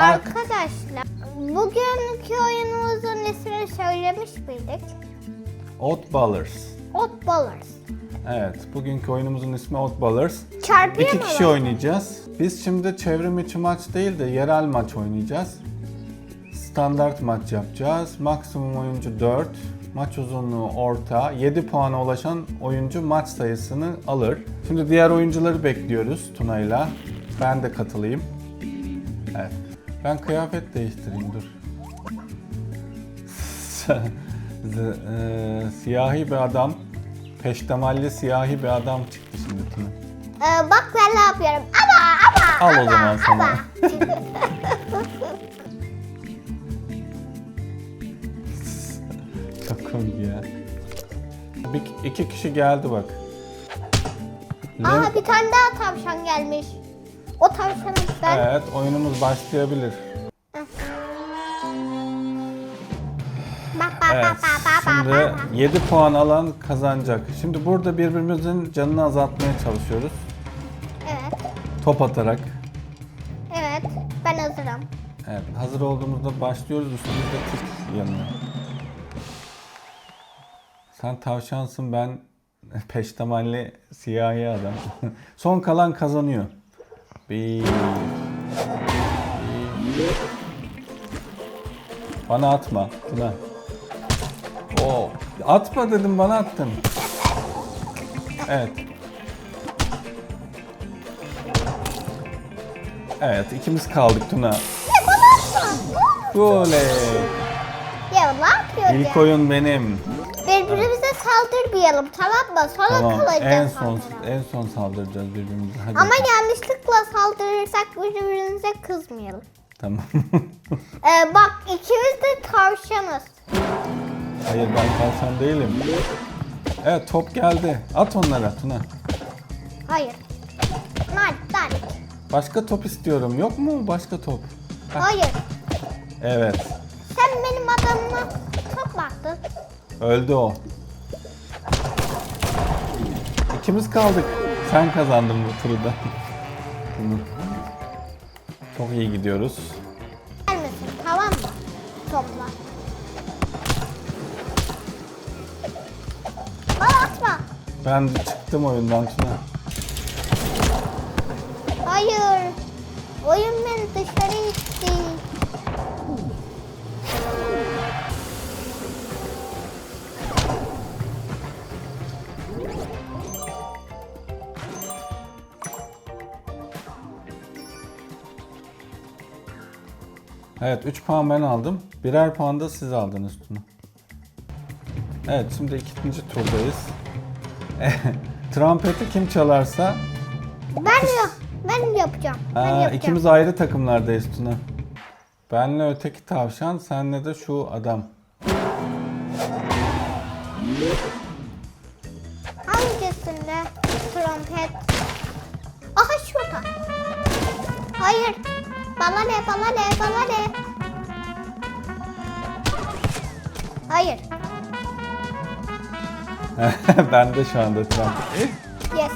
Arkadaşlar bugünkü oyunumuzun ismini söylemiş miydik? Odd Ballers. Odd Ballers. Evet, bugünkü oyunumuzun ismi Odd Ballers. Çarpıya İki kişi var? oynayacağız. Biz şimdi çevrim içi maç değil de yerel maç oynayacağız. Standart maç yapacağız. Maksimum oyuncu 4. Maç uzunluğu orta. 7 puana ulaşan oyuncu maç sayısını alır. Şimdi diğer oyuncuları bekliyoruz Tuna'yla. Ben de katılayım. Evet. Ben kıyafet değiştireyim dur. Eee, siyahi bir adam, peştemalli siyahi bir adam çıktı şimdi Tuna. Ee, bak ben ne yapıyorum. Ama ama Al o zaman sana. Çok komik ya. Bir, iki kişi geldi bak. Aa bir tane daha tavşan gelmiş. O tavşanı ben Evet, oyunumuz başlayabilir. Evet, şimdi bak. 7 puan alan kazanacak. Şimdi burada birbirimizin canını azaltmaya çalışıyoruz. Evet. Top atarak. Evet. Ben hazırım. Evet, hazır olduğumuzda başlıyoruz. Üstümüzde tik yanıyor. Sen tavşansın, ben peştemalli siyahi adam. Son kalan kazanıyor. Bir... bir- Bana atma. Tuna. Oo. Atma dedim bana attın. Evet. Evet ikimiz kaldık Tuna. Oley. Ya ne yapıyorsun İlk oyun benim. Birbirimize saldırmayalım tamam mı? Sonra Tamam. kalacağız En son sonra. en son saldıracağız birbirimize. Hadi. Ama yanlışlıkla saldırırsak birbirimize kızmayalım. Tamam. Ee, bak ikimiz de tavşanız. Hayır ben tavşan değilim. Evet top geldi. At onlara Tuna. Hayır. Nereden? Başka top istiyorum. Yok mu başka top? Heh, Hayır. Evet. Sen benim adamıma çok baktın. Öldü o. İkimiz kaldık. Sen kazandın bu turu da. Çok iyi gidiyoruz. Gelmesin tamam mı? Topla. Bana atma. Ben çıktım oyundan Tuna. Hayır. Oyun beni dışarı itti. Evet 3 puan ben aldım. Birer puan da siz aldınız Tuna. Evet şimdi ikinci turdayız. Trompeti kim çalarsa Ben ya ben yapacağım. Ben Aa, yapacağım. ikimiz ayrı takımlardayız Tuna. Benle öteki tavşan, senle de şu adam. Hangisinde trompet? Aha şurada. Hayır. Bana ne bana ne bana ne? Hayır. ben de şu anda. Eh, Yes.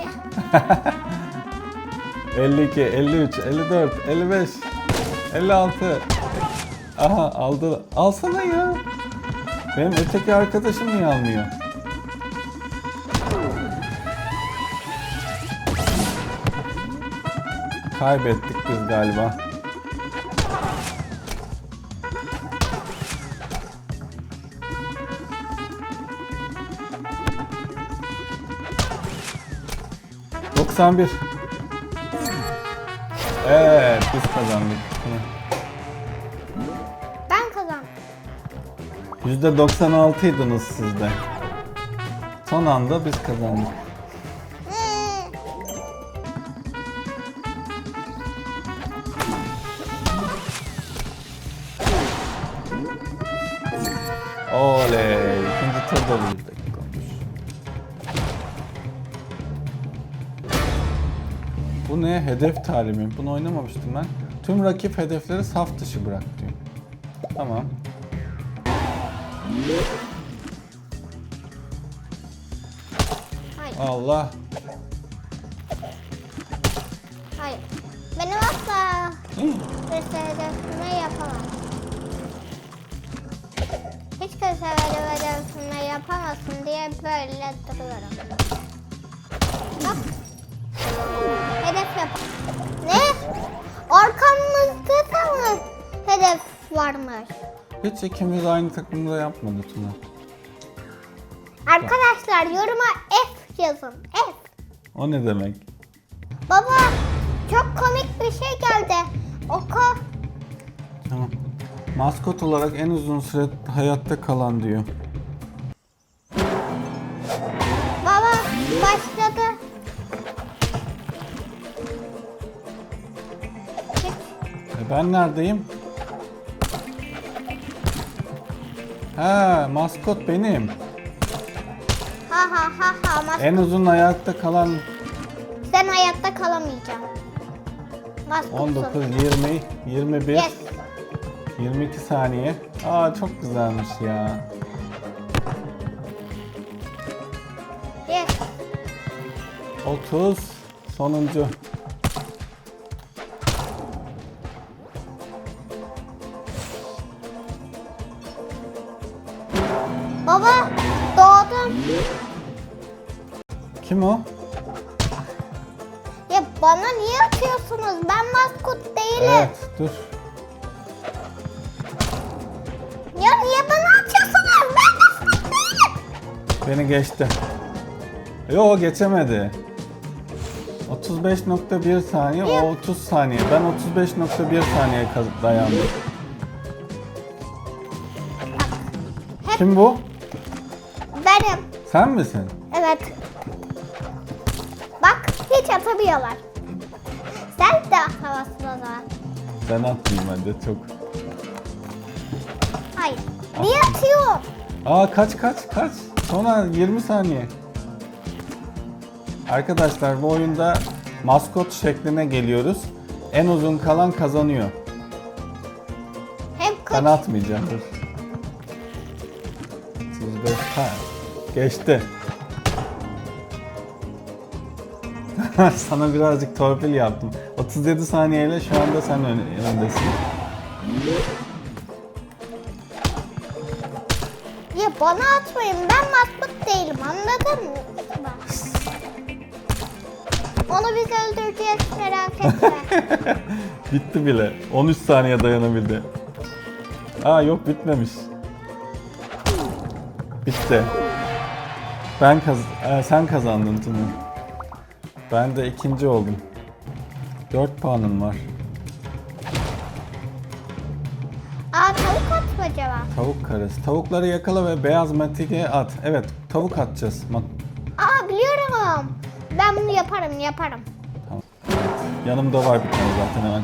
Eh. 52, 53, 54, 55, 56. Aha aldı. Alsana ya. Benim öteki arkadaşım niye almıyor? Kaybettik biz galiba. Doksan bir. Evet biz kazandık. %96'ydınız siz de. Son anda biz kazandık. Oley. İkinci turda bir dakika olmuş. Bu ne? Hedef talimi. Bunu oynamamıştım ben. Tüm rakip hedefleri saf dışı bırak. Tamam. Hayır. Allah. Hayır. Benim asla göstereceğim yapamam. Hiç göstereceğim yapamasın diye böyle duruyorum. Bak. Hedef yap. Ne? Arkamızda da mı hedef varmış? Hiç ikimiz aynı takımda yapmadı Tuna. Arkadaşlar yoruma F yazın. F. O ne demek? Baba çok komik bir şey geldi. Oku. Tamam. Maskot olarak en uzun süre hayatta kalan diyor. Baba başladı. E ben neredeyim? Ha, maskot benim. Ha ha ha ha. Mas- En uzun hayatta kalan Sen hayatta kalamayacaksın. Maskotsun. 19, 20, 21, Yes. 22 saniye. Aa çok güzelmiş ya. Yes. 30 sonuncu. Baba doğdum. Kim o? Ya bana niye atıyorsunuz? Ben maskot değilim. Evet, dur. Ya niye bana atıyorsunuz? Ben maskot değilim. Beni geçti. Yo geçemedi. 35.1 saniye, o 30 saniye. Ben 35.1 saniye dayandım. Kim bu? Benim. Sen misin? Evet. Bak hiç atamıyorlar. Sen de atamazsın o zaman. Ben atmayayım hadi çok. Hayır. Niye atıyor? Aa kaç kaç kaç. Sonra 20 saniye. Arkadaşlar bu oyunda maskot şekline geliyoruz. En uzun kalan kazanıyor. Hem Ben kaç. atmayacağım dur. 35 ha, geçti. Sana birazcık torpil yaptım. 37 saniyeyle şu anda sen ön- öndesin. Ya bana atmayın. Ben maskot değilim. Anladın mı? Onu biz öldüreceğiz merak etme. Bitti bile. 13 saniye dayanabildi. Aa yok bitmemiş. Bitti. Ben kaz e, sen kazandın Tuna. Ben de ikinci oldum. 4 puanım var. Aa tavuk atmaca Tavuk karesi. Tavukları yakala ve beyaz matige at. Evet, tavuk atacağız. Ma- Aa biliyorum. Ben bunu yaparım yaparım. Tamam. Yanımda var bir tane zaten hemen.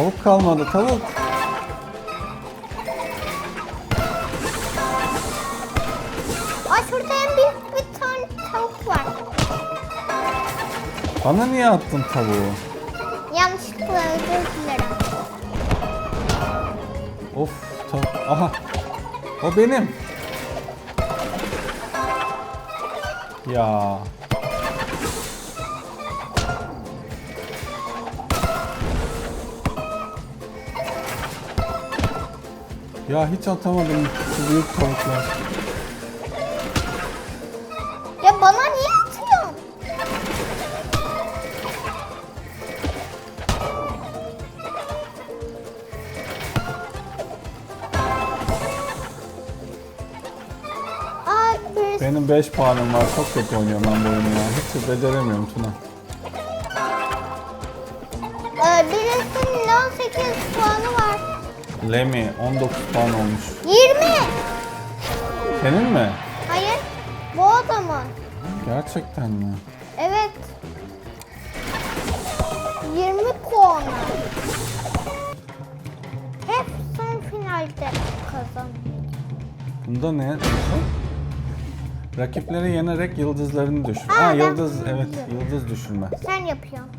Tavuk kalmadı, tavuk. Aa şurada en büyük bir tane tavuk var. Bana niye attın tavuğu? Yanlışlıkla özür dilerim. Of, tavuk. Aha. O benim. Ya. Ya hiç atamadım şu büyük tavuklar. Ya bana niye atıyorsun? Birisi Benim 5 puanım var. Çok kötü oynuyorum ben bu oyunu ya. Hiç beceremiyorum Tuna. Ee, birisinin 18 puanı var. Lemi 19 puan olmuş. 20. Senin mi? Hayır. Bu adamın. Gerçekten mi? Evet. 20 puanı. Hep son finalde kazan. Bunda ne? Rakipleri yenerek yıldızlarını düşür. Aa, Ha ben yıldız evet biliyorum. yıldız düşürme. Sen yapıyorsun.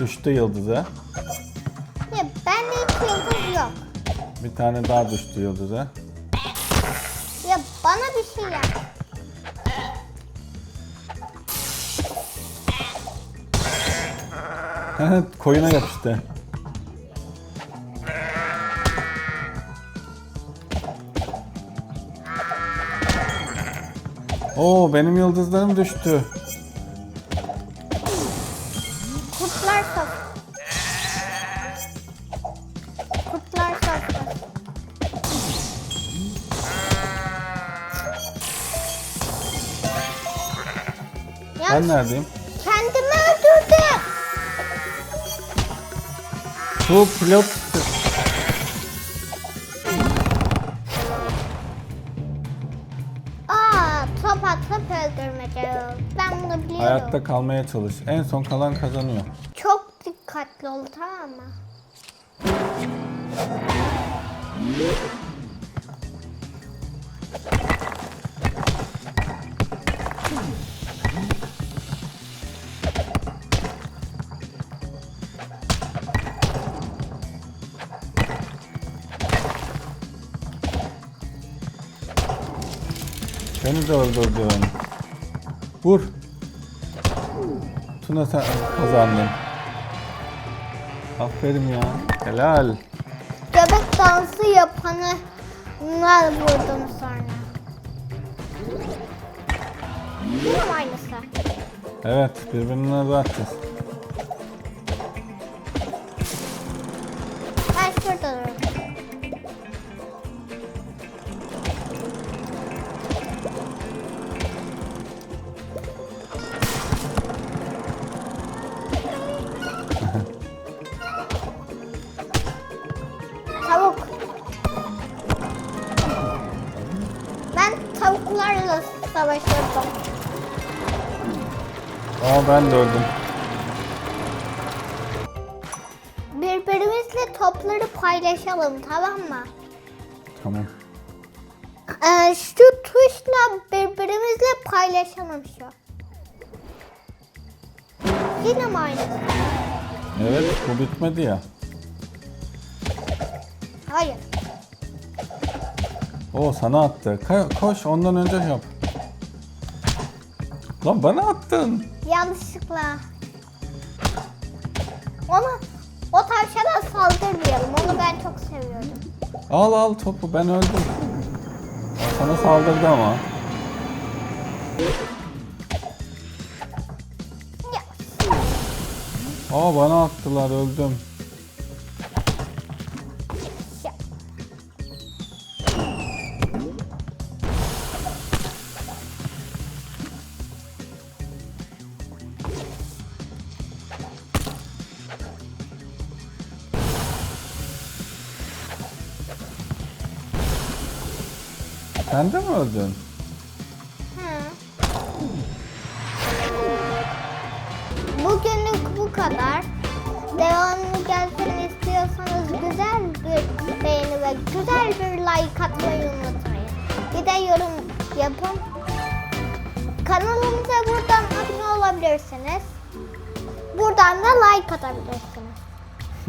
Düştü yıldızı. Ya bende hiç yıldız yok. Bir tane daha düştü yıldızı. Ya bana bir şey yap. Koyuna yapıştı. Oo benim yıldızlarım düştü. Ben neredeyim? kendimi öldürdüm. Su pilot. Aa top atıp öldürmece. Ben bunu biliyorum. Hayatta kalmaya çalış. En son kalan kazanıyor. Çok dikkatli ol tamam mı? Beni de öldürdün. Vur. Tuna sen kazandın. Aferin ya. Helal. Göbek dansı yapanı bunlar vurdum sonra. Mi aynısı? Evet birbirine atacağız. Ben şurada dururum. Savaşıyordum. Aa ben de öldüm. Birbirimizle topları paylaşalım tamam mı? Tamam. Ee, şu tuşla birbirimizle paylaşalım şu. Yine mi aynısı? Evet bu bitmedi ya. Hayır. O sana attı. Ka- koş ondan önce yap. Lan bana attın. Yanlışlıkla. Ona o tavşana saldırmayalım. Onu ben çok seviyorum. Al al topu ben öldüm. Sana saldırdı ama. Aa bana attılar öldüm. Sen de mi öldün? Bugünlük bu kadar. Devamlı gelsin istiyorsanız güzel bir beğeni ve güzel bir like atmayı unutmayın. Bir de yorum yapın. Kanalımıza buradan abone olabilirsiniz. Buradan da like atabilirsiniz.